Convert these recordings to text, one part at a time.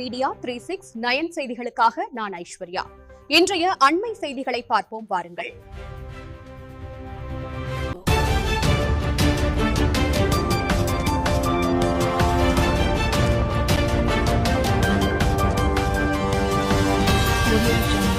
Media three six nine செய்திகளுக்காக நான் ஐஸ்வர்யா. இன்றைய அண்மை செய்திகளை பார்ப்போம் வாருங்கள். இது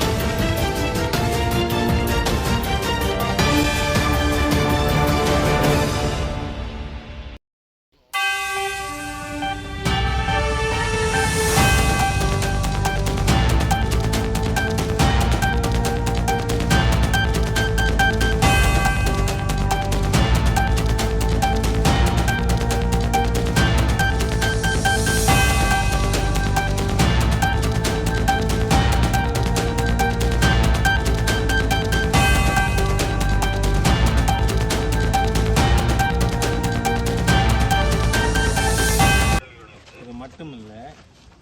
மட்டும் இல்லை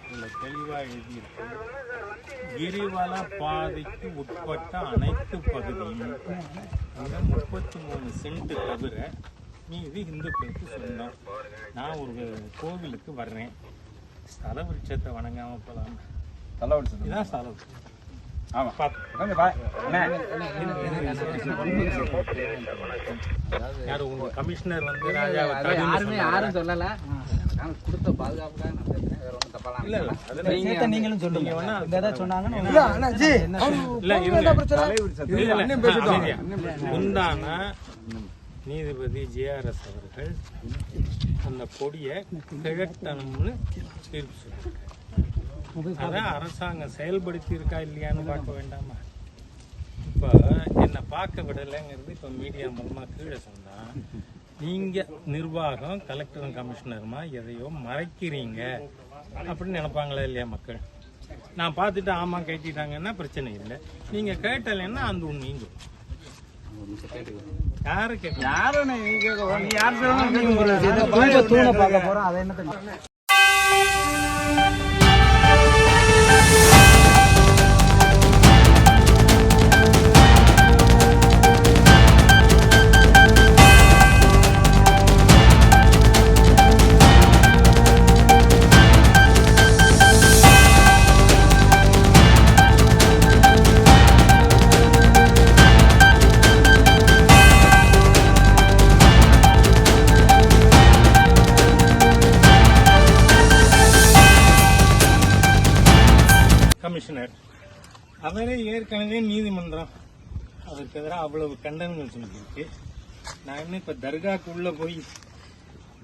இதில் தெளிவாக எழுதியிருக்கு கிரிவல பாதைக்கு உட்பட்ட அனைத்து பகுதியும் அங்கே முப்பத்தி மூணு சென்ட் தவிர மீதி இந்துக்களுக்கு சொந்தம். நான் ஒரு கோவிலுக்கு வர்றேன். ஸ்தல விருட்சத்தை வணங்காமல் போகலாம் இதான் ஸ்தல விருட்சம். ஆமா. பார்த்து கொஞ்சம் பா அண்ணே. யார் உங்க கமிஷனர் வந்து ராஜாவை யாருமே? யாரும் சொல்லல. கொடுத்த பாதுகாப்புக்காக இல்ல இல்ல. அது நீங்க நீங்களும் சொல்லுங்க. ஏதாவது சொன்னாங்கன்னு. முந்தான நீதிபதி ஜேஆர்எஸ் அவர்கள் அந்த கொடியை கிழட்டணும்னு தீர்ப்பு சொல்லியிருக்காரு அதை அரசாங்கம் செயல்படுத்தி இருக்கா இல்லையான்னு பார்க்க வேண்டாமா? இப்போ என்னை பார்க்க விடலைங்கிறது இப்போ மீடியா மூலமா கீழே சொன்னா நீங்க நிர்வாகம் கலெக்டரும் கமிஷனருமா எதையோ மறைக்கிறீங்க அப்படின்னு நினைப்பாங்களா இல்லையா மக்கள்? நான் பார்த்துட்டு ஆமா கேட்டிட்டாங்கன்னா பிரச்சனை இல்லை. நீங்க கேட்டலைன்னா அந்த உண்மையும் சொல்லுங்க. யாரு கேட்க யாரும் யார் தூண பார்க்க அதை என்ன அவரே ஏற்கனவே நீதிமன்றம் அதற்கு எதிராக அவ்வளவு கண்டனங்கள் சொல்லியிருக்கு நான் இன்னும் இப்ப தர்காக்கு உள்ள போய்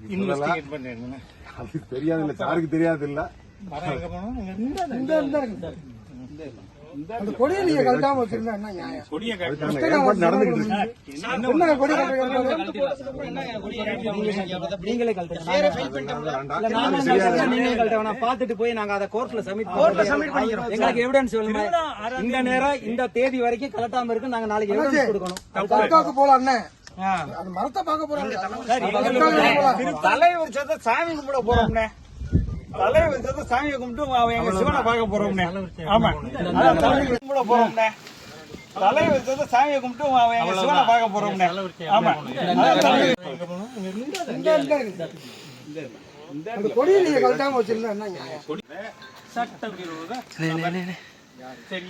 இன்வெஸ்டிகேட் பண்றேன் அது தெரியாது இல்ல சாருக்கு தெரியாது இல்ல மரம் எங்க போனோம் இங்க அந்த கொடியை நீங்க கழட்டாம வச்சிருந்தா என்ன நியாயம்? கொடிய ஏற்பாடு நடந்துகிட்டு இருக்கு. என்ன கொடி நீங்களே நீங்களே கழட்ட வேணாம் பார்த்துட்டு போய் நாங்க அதை கோர்ட்ல சப்மிட் பண்ணிக்கிறோம். எங்களுக்கு எவிடன்ஸ் சொல்லுங்க. இந்த நேரம் இந்த தேதி வரைக்கும் கலட்டாம இருக்கு நாங்க நாளைக்கு எவிடன்ஸ் கொடுக்கணும். போலாம் அண்ணே. மரத்தை பார்க்க போறாங்க. தலைவர் சாமி கும்பிட போறோம்னே தலைவர் சத்த சாமி கும்பிட்டு எங்க சிவனை பார்க்க போறோம்னே. ஆமா. தலைவர் கும்பிட போறோம்னே. தலைவர் சத்த சாமியை கும்பிட்டு எங்க சிவனை பார்க்க போறோம்னே. ஆமா. இந்த கொடியை நீங்க கழட்டாம வச்சிருந்தா என்ன நியாயம் சட்டவிரோத சரி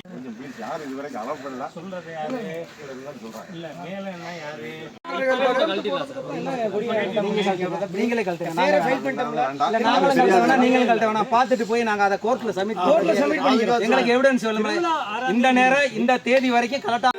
யாரும் இதுவரைக்கும் அளவு பண்ணல. சொல்றது யாரு? இல்ல மேல என்ன யாரு நீங்களே கழட்டுங்க கழட்ட வேணாம் பார்த்துட்டு போய் நாங்க அதை கோர்ட்ல சப்மிட் கோர்ட்ல சப்மிட் பண்ணிக்கிறோம் எங்களுக்கு எவிடன்ஸ் சொல்லுங்க இந்த நேரம் இந்த தேதி வரைக்கும் கலட்டா